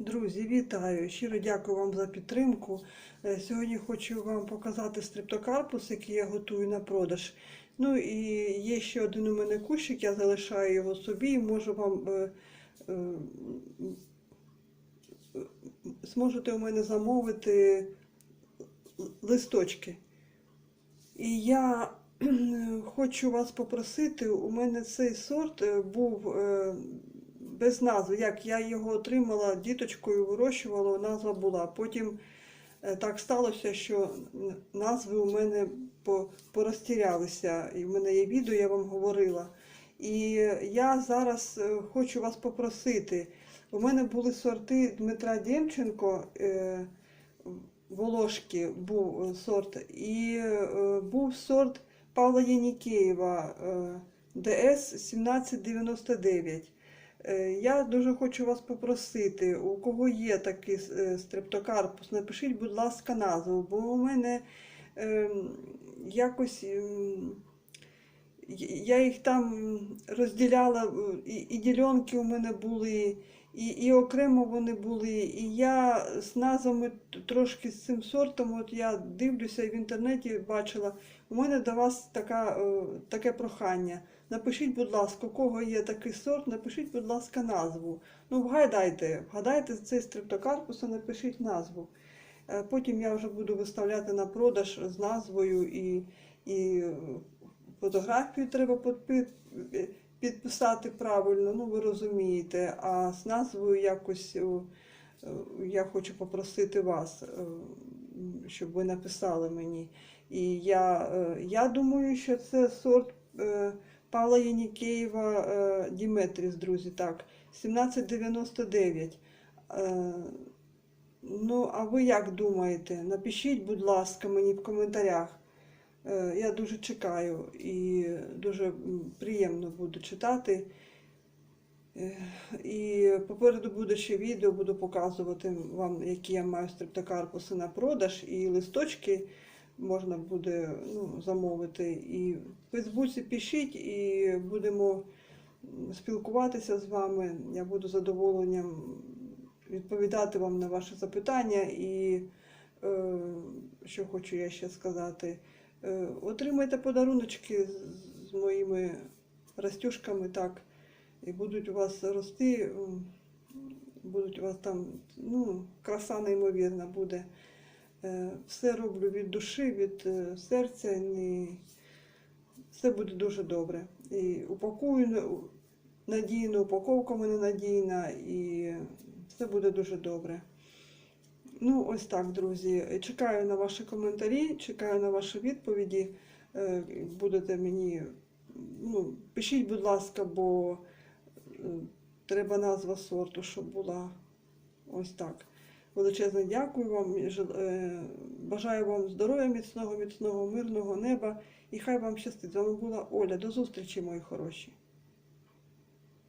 Друзі, вітаю! Щиро дякую вам за підтримку. Е, Сьогодні хочу вам показати стрептокарпус, який я готую на продаж. Ну і є ще один у мене кущик, я залишаю його собі і можу вам е, е, зможете у мене замовити листочки. І я хочу вас попросити, у мене цей сорт був без назви. Як я його отримала діточкою, вирощувала, назва була. Потім е, так сталося, що назви у мене по- порозтірялися. І в мене є відео, я вам говорила. І я зараз е, хочу вас попросити. У мене були сорти Дмитра Демченко. е, Волошки був сорт, і був сорт Павла Єнікеєва е, ДС 1799. Е, Я дуже хочу вас попросити, у кого є такий е, стрептокарпус, напишіть, будь ласка, назву, бо у мене ем, якось ем, я їх там розділяла, е, і, і ділянки у мене були, і, і окремо вони були. І я з назвами трошки з цим сортом, от я дивлюся і в інтернеті бачила, у мене до вас така, е, таке прохання. Напишіть, будь ласка, у кого є такий сорт, напишіть, будь ласка, назву. Ну, вгадайте, вгадайте цей стрептокарпус, а напишіть назву. Е, Потім я вже буду виставляти на продаж з назвою і, і е, фотографію треба підпи- е, підписати правильно, ну ви розумієте. А з назвою якось е, я хочу попросити вас, е, щоб ви написали мені. І я, е, я думаю, що це сорт Павла Єнікеєва е, Діметріс, друзі, так, 1799. Е, Ну, а ви як думаєте? Напишіть, будь ласка, мені в коментарях. Е, Я дуже чекаю і дуже приємно буду читати. Е, І попереду буде ще відео, буду показувати вам, які я маю стрептокарпуси на продаж, і листочки можна буде ну, замовити. І в Фейсбуці пишіть, і будемо спілкуватися з вами. Я буду задоволенням відповідати вам на ваші запитання. І е, що хочу я ще сказати. Е, Отримайте подаруночки з- моїми растюшками, так, і будуть у вас рости, будуть у вас там, ну, краса неймовірна буде. Е, Все роблю від душі, від е, серця, не... все буде дуже добре. І упакую на- надійно, упаковка мене надійна, і все буде дуже добре. Ну, ось так, друзі. Чекаю на ваші коментарі, чекаю на ваші відповіді. Е, Будете мені, ну, пишіть, будь ласка, бо е, треба назва сорту, щоб була ось так. Величезне дякую вам. е, Бажаю вам здоров'я міцного, міцного, мирного неба. І хай вам щастить. З вами була Оля. До зустрічі, мої хороші.